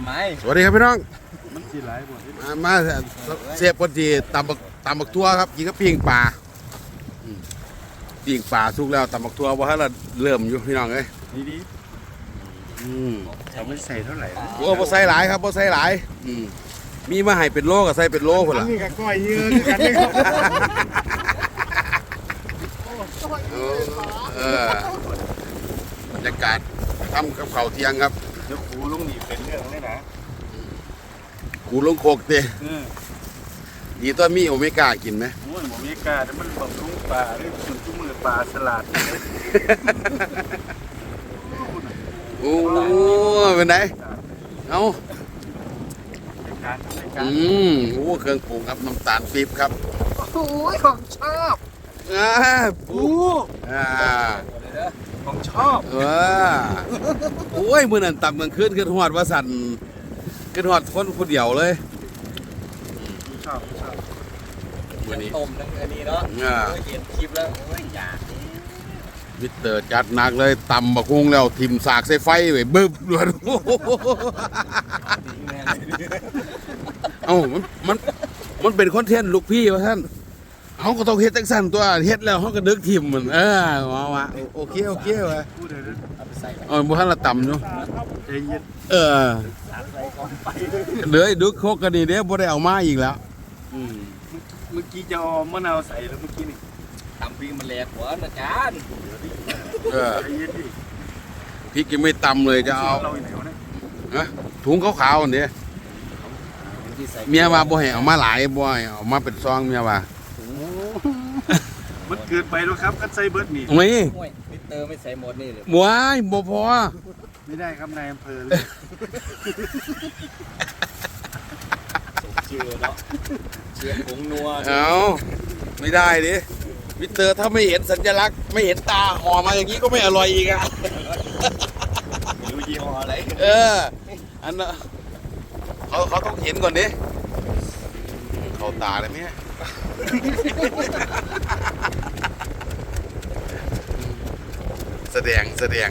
ทำไมสวัสดีครับพี่น้องมันสิหลายบ่มามาเสียบคนที่ตำบักตำบักทั่วครับยิงก็ปิ้งปลาอืมปิ้งปลาสุกแล้วตำบักทั่วว่าเราเริ่มอยู่พี่น้องเอ้ยนี่ดีอืมจะไม่ใส่เท่าไหร่โอ้บ่ใส่หลายครับบ่ใส่หลายอืมมีมาให้เป็นโลก็ใส่เป็นโลพุ่นอันล่ะนี้ก็ก้อยเยอะกันนี่ครับเออเออบรรยากาศทำกับข้าวเที่ยงครับเดี๋ยวครูลุงนี่ เป็นเรื่องเลยนะกูลงโคกเตะเออดีตัวมีโอเมก้ากินไหมโอ้ยหมอเมกาแต่มันบำรุงปลาหรือส่วนทุกมือปลาสลัดโอ้เป็นไงเอ้าในการในการอืมโอ้เครื่องปรุงครับน้ำตาลปี๊บครับโอ้ยของชอบอ่าโอ้อ่า ของชอบเออโอ้ย มือนั่นตับมันขึ้นขึ้นหอดว่าสั่นขึ้นหอดคนคนเดียวเลยชอบชอบมือนี้ต้มทั้งอันนี้เนาะอ่าโอ้ยเห็นคลิปแล้วโอ้ยอยากมิสเตอร์จัดหนักเลยตำบักฮุงแล้วทิมสากใส่ไฟไว้บึ้บด้วยจริงแน่เอ้ามันมันมันเป็นคอนเทนต์ลูกพี่ว่าท่าน เขาก็ต้องเฮ็ดจังสั่นตัวเฮ็ดแล้วเขาก็ดึกทิมมันเออว่าว่าโอเคโอเควะพูดเลยนะเอาไปใส่เออบ่ทันละต่ำอยู่ใจเย็นเออใส่ก่อนไปเหลือไอ้ดึกโคกกันนี่เด้บ่ได้เอามาอีกแล้วอืมเมื่อกี้จะเอามะนาวใส่แล้วเมื่อกี้นี่ทำปิ้งมันแหลกหัวนะจานเออใจเย็นดิพริกยังไม่ตำเลยจะเอาเราอยู่ไหนวะเนี่ยฮะถุงขาวๆอันนี้ที่ใส่เมียว่าบ่ให้เอามาหลายบ่ให้เอามาเป็นซองเมียว่ามัน เกินไปแล้วครับกันใส่เบิร์ดนี่โอ้ยโอ้ยมิเตอร์ไม่ใส่หมดนี่เลยบ่ายบ่พอ ไม่ได้ครับนายอำเภอเลยเชื่อเนาะเชื่อผงนัวเอาไม่ได้ดิมิสเตอร์ถ้าไม่เห็นสัญลักษณ์ ไม่เห็นตาห่อมาอย่างนี้ก็ไม่อร่อยอีกอะ ไม่รู้ยี่ห้ออะไรเออ อันน่ะเขาเขาต้องเห็นก่อนดิ เข้าตาเลยไหมเนี่ย แสดงแสดง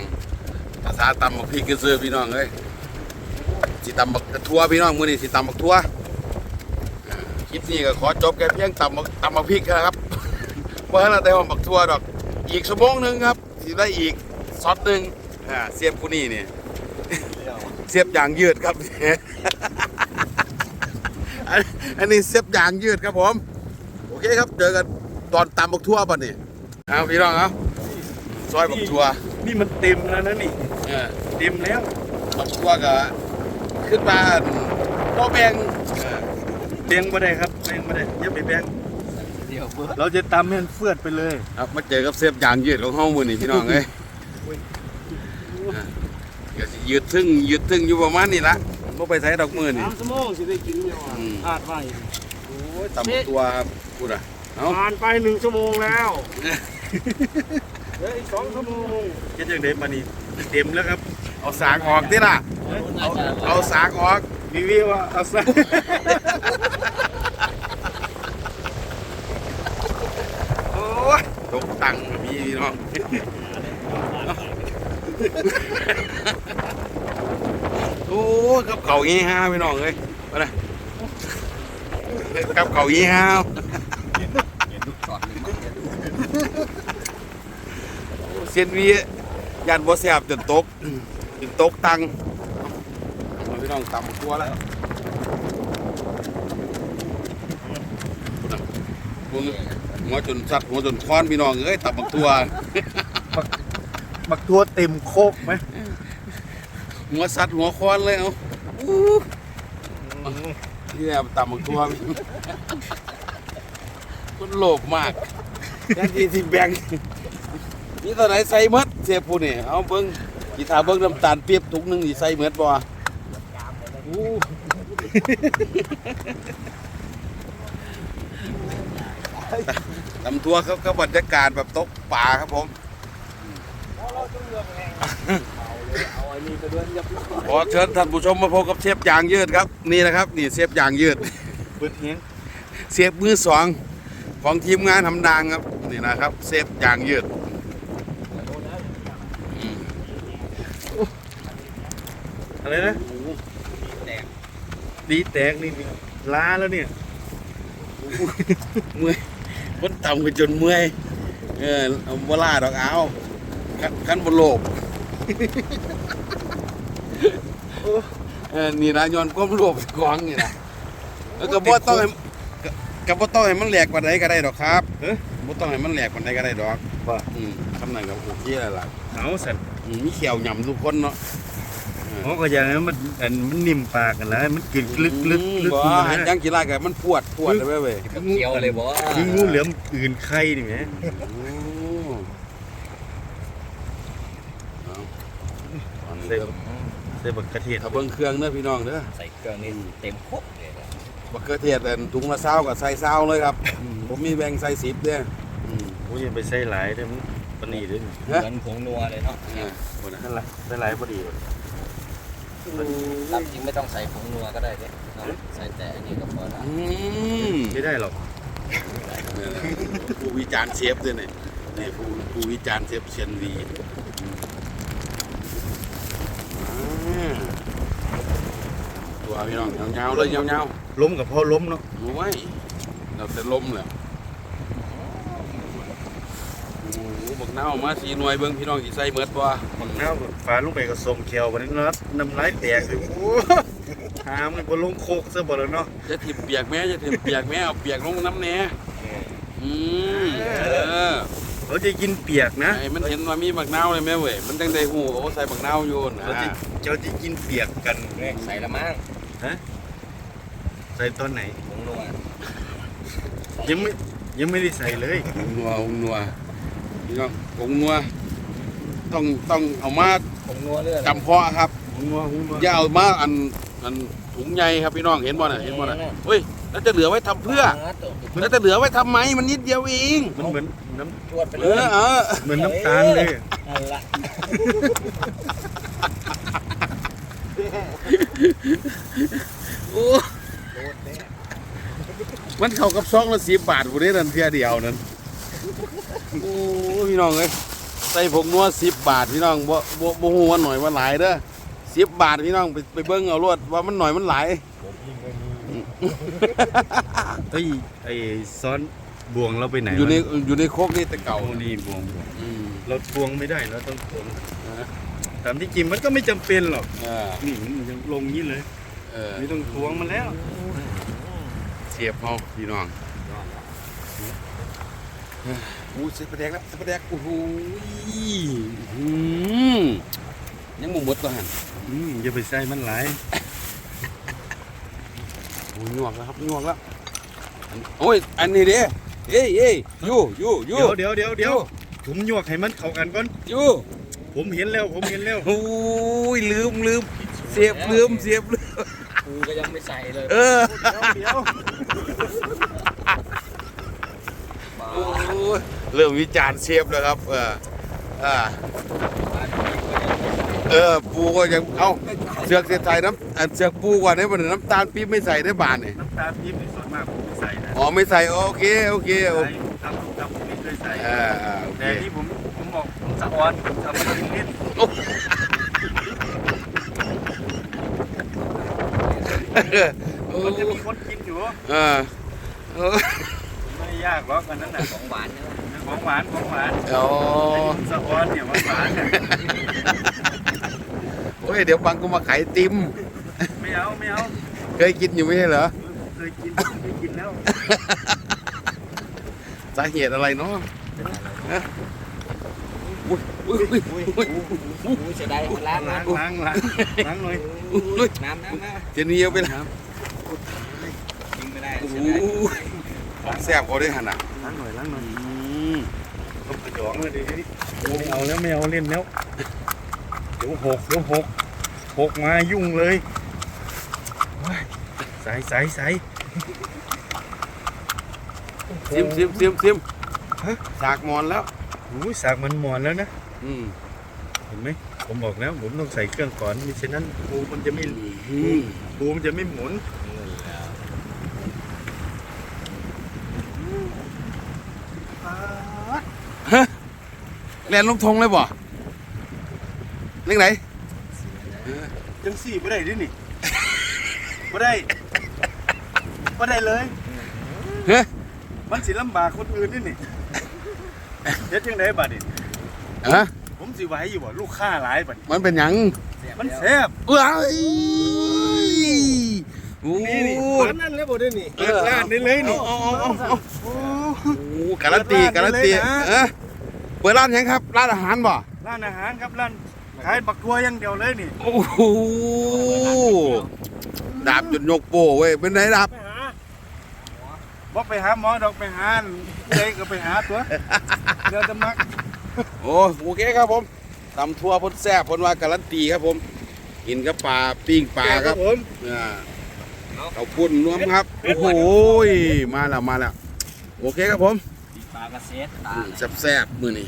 ภาษาตำบักพริกกระเซอพี่น้องเอ้ยสิตำบักทั่วพี่น้องมื้อนี้สิตำบักทั่วคลิปนี้ก็ขอจบแค่เพียงตำบักตำบักพริกนะครับเพราะฉะนั้นได้หอมบักทั่วดอก อีกชั่วโมงหนึงครับสิได้อีกซอสหนึ่งเสียบผู้นี้นี่ยเสียบยางยืดครับอันนี้เสียบยางยืดครับผม โอเคครับเจอกันตอนตำบักทั่วป่ะนี่เอาพี่น้องเอา ซอยบักทั่วนี่มันเต็มแล้วนะนี่เออเต็มแล้วบักทั่วก็ขึ้นมาโตแบงเออแบ่งไม่ได้ครับแบ่งไม่ได้อย่าไปแบ่งเดี๋ยวเบิร์ดเราจะตำให้มันเฟือดไปเลยครับมาเจอกับเสียบยางยืดของห้องมือนี่พี่น้องเอ้ยอะเดี๋ยวสิยืดทึ่งยืดทึ่งอยู่ประมาณนี้ละบ่ไปใช้ดอกมือนี่สามชั่วโมงสิได้กินเนี่ยว่ะอืมพลาดไปโอ้ยตำบักตัวครับพูดอะเอาผ่านไปหนึ่งชั่วโมงแล้ว เหลืออีกสองชั่วโมงเฮ็ดยังไงมานี่เต็มแล้วครับ เอาสากออกดิล่ะ เอาเอาสากออกรีวิวว่าเอาซะโอ้ยตกตังค์มีพี่น้องโอ้กับเขายี่ห้าพี่น้องเลยมาเลยกับเขายี่ห้าเห็นทุกช็อตเลยมั้ง ซียนวียันบ่แสบจนตกจนตกตังพี่น้องต่ำตัวแล้วพุ่นหัวจนสัตว์หัวจนค้อนพี่น้องเอ้ยต่ำบักตัวบักทัวเต็มโคกไหมหัวสัตว์หัวค้อนเลยเอาอู้นี่แหละต่ำบักตัวคนโลภมากแทนที่สิแบ่ง นี่ตอนไหนใส่หมดเสียผู้นี่เอาเบิ้งกีตาเบิ้งน้ำตาลเปียบถุงหนึงนี่ใส่หมดบ่อู้ตำทัวเขาก็บรรยากาศแบบตกป่าครับผมเอาไอ้นี่ไปด้วยเรียบร้อยขอเชิญท่านผู้ชมมาพบกับเชฟยางยืดครับ นี่นะครับ นี่เชฟยางยืดเบิดเฮียงเชฟมือสองของทีมงานทำดังครับ นี่นะครับเชฟยางยืด อืมอะไรนะดีแตกนี่ล้าแล้วเนี่ยเมื่อยมันต่ำกันจนเมื่อยเออเอาบ่ล่าดอกเอาคันคันบ่โลภเออนี่นะย้อนความโลภกองนี่นะแล้วก็บ่ต้องให้ก็ก็บ่ต้องให้มันแหลกปานใดก็ได้ดอกครับเอ้ยบ่ต้องให้มันแหลกปานใดก็ได้ดอกว่าอืมคำนั้นก็โอเคแล้วล่ะเอาสันอืมมีเขียวหย่ำทุกคนเนาะ เขาก็อย่างนั้นมันอันมันนิ่มปากกันแล้วมันกินลึกลึกลึกบ่ขึ้นมาอันนะยังกีฬากับมันปวดปวดเลยเว้ยเว้ยเคี้ยวเลยบ่ยิงงูเหลือมอื่นไข่นี่แหมโอ้เอาเอาใส่ใส่บักกระเทียมถ้าเบิ่งเครื่องเด้อพี่น้องเด้อใส่เครื่องนี่เต็มครบเลยนะบักเขือเทศอันถุงละเศร้ากับใส่เศร้าเลยครับ ผมมีแบ่งใส่สิบเด้ออืมโอ้ยไปใส่หลายเด้อมันปานนีเด้อนี่เหมือนผงนัวเลยเนาะเออบ่นะนั่นล่ะใส่หลายพอดี ตามจริงไม่ต้องใส่ผงนัวก็ได้เนี่ยเนาะใส่แต่อันนี้ก็พอละอืมไม่ได้หรอกเนี่ยนะผู้วิจารณ์เชฟด้วยเนี่ยนี่ผู้ผู้วิจารณ์เชฟเชียนวีอ่าตัวพี่น้องยาวๆเลยยาวๆล้มกับพ่อล้มเนาะโอ้ยเราจะล้มแล้วโอ้โห บักน้าวมาสีหน่วยเบิ่งพี่น้องสิใส่เมดบ่บักน้าวฟ้าลงไปก็สมแควบัดนี้นาะน้ำลายแตกเลยโอ้หามันบ่ลงโคกซะบ่แล้วเนาะจะถิ่มเปียกแม่จะถิ่มเปียกแม่เอาเปียกลงน้ำแหน่อืมเออเขาจะกินเปียกนะไอ้มันเห็นว่ามีบักน้าวเลยแม่เว้ยมันจังได้ฮู้โอ้ใส่บักน้าวอยู่นะเขาจะเจ้าจะกินเปียกกันใส่ละมั้งฮะใส่ตอนไหนผงนัวยังไม่ยังไม่ได้ใส่เลยหงนัวหงนัว พี่น้องหงนัวต้องต้องเอามาผงนัวเลือดจำเพาะครับหุงนัวหุงนัวอย่าเอามาอันอันถุงใหญ่ครับพี่น้องเห็นบ่น่ะเห็นบ่น่ะเฮ้ยแล้วจะเหลือไว้ทำเพื่อแล้วจะเหลือไว้ทำไมมันนิดเดียวเองมันเหมือนน้จวดไปเอเลยอเออำเหมือนน้ำตาลเลยนั่นละโอ้มันเข้ากับซองละสิบบาทผู้นี้นั่นเพียเดียวนั่น โอ้พี่น้องเอ้ยใส่ผงนัวสิบบาทพี่น้องบ่บ่บ่ฮู้ว่าหน่อยว่าหลายเด้อสิบบาทพี่น้องไปไปเบิ่งเอารวดว่ามันหน่อยมันหลายเฮ้ยไอ้ซ้อนบวงเราไปไหนอยู่ในวะอยู่ในโคกนี่แต่เก่าโอ้นี่บวงบวงอืมเราทวงไม่ได้เราต้องทวงนะตามที่จริงมันก็ไม่จำเป็นหรอกเออนี่มันยังลงนี้เลยเออไม่ต้องทวงมันแล้ว เสียบเฮาพี่น้อง อู้เสียบประแดกแล้วเสียบประแดกโอ้โหอืมยังบ่หมดตัวหั่นอืมอย่าไปใส่มันหลายโอ้ยงวกแล้วครับงวกแล้วอันโอ้ยอันนี้เด้เอ้ยเอ้ยอยู่อยู่อเดี๋ยู่ยวเดี๋ยวเดี๋ยวเดี๋ยวผมหยวกให้มันเข้ากันก่อนอยู่ผมเห็นแล้วผมเห็นแล้วโอ้ยลืมลืมเสียบลืมเสียบลืมกูก็ยังไม่ใส่เลย เออเดี๋ยวโอ้ย เริ่มวิจารณ์เชฟแล้วครับ เอออ่าเออปูก็ยังเอ้าเสือกเสียใจน้ำอะเสือกปูก่อนได้บ่เนี่ยน้ำตาลปี๊บไม่ใส่ได้บานเนี่ยน้ำตาลปี๊บนี่ส่วนมากผมไม่ใส่นะอ๋อไม่ใส่โอเคโอเคโอใส่ตามตามผมไม่เคยใส่อ่าอ่าโอเคแต่ที่ผมผมบอกผมสะออนผมทำให้กินนิดโอ้มันจะมีคนกินอยู่ เออเออ ไม่ได้ยากหรอกอันนั้นน่ะของหวานเนี่ยของหวานของหวานอ๋อสะออนเนี่ยหวานหวานเนี่ยโอ้ยเดี๋ยวบังก็มาขายติม ไม่เอาไม่เอาเคยกินอยู่ไม่ใช่เหรอเคยกินเคยกินแล้วสาเหตุอะไรเนาะฮะอุ้ยอุ้ยอุ้ยอุ้ยอุ้ยกูจะได้ล้างล้างล้างล้างล้างหน่อยอุ้ยน้ำน้ำน้เจนี่เอาไปแล้วำกินไม่ได้ แซ่บเขาได้หันอะล้างหน่อยล้างหน่อยอืมต้องกระจองเลยดิไม่เอาแล้วไม่เอาเล่นแล้วเดี๋ยวหกเดี๋ยวหกหกมายุ่งเลยใส่ใส่ใส่ซิมซิมซิมซิมสากหมอนแล้วอุ้ยสากมันหมอนแล้วนะอืมเห็นไหมผมบอกแล้วผมต้องใส่เครื่องก่อนมิฉะนั้นปูมันจะไม่อืมปูมันจะไม่หมุน แลนลงทงเลยบ่เรื่องไหนจังสี่ไม่ได้ด้วยนี่บ่ได้บ่ได้เลยเฮ้ยมันสิลำบากคนอื่นนี่นี่เฮ็ดจังไดบัดนี้ฮะผมสิไหวอยู่บ่ลูกค้าหลายบัดนี้มันเป็นหยังมันแซ่บเอ้ยโอ้นี่นี่ร้านนั้นแล้วบ่ได้นี่เปิดร้านได้เลยนี่เอาเอาเอาเอาโอ้การันตีการันตีเปิดร้านได้เลยนะเออ เปิดร้านหยังครับ ร้านอาหารบ่ร้านอาหารครับร้านขายบักทัวอย่างเดียวเลยนี่ โอ้โหดาบจนยกโป้เว้ยเป็นไงดาบ ไปหาบ่ไปหาหมอดอกไปหาเด็กก็ไปหาตัว เดี๋ยวจะมักโอ้โอเคครับผมตำทั่วพ้นแซ่บพ้นว่าการันตีครับผมกินกับปลาปิ้งปลาครับผม อ่าเขาพุ่นรวมครับ โอ้โหมาแล้วมาแล้วโอเคครับผมปลากระเซ็ดตาแซ่บๆมือนี่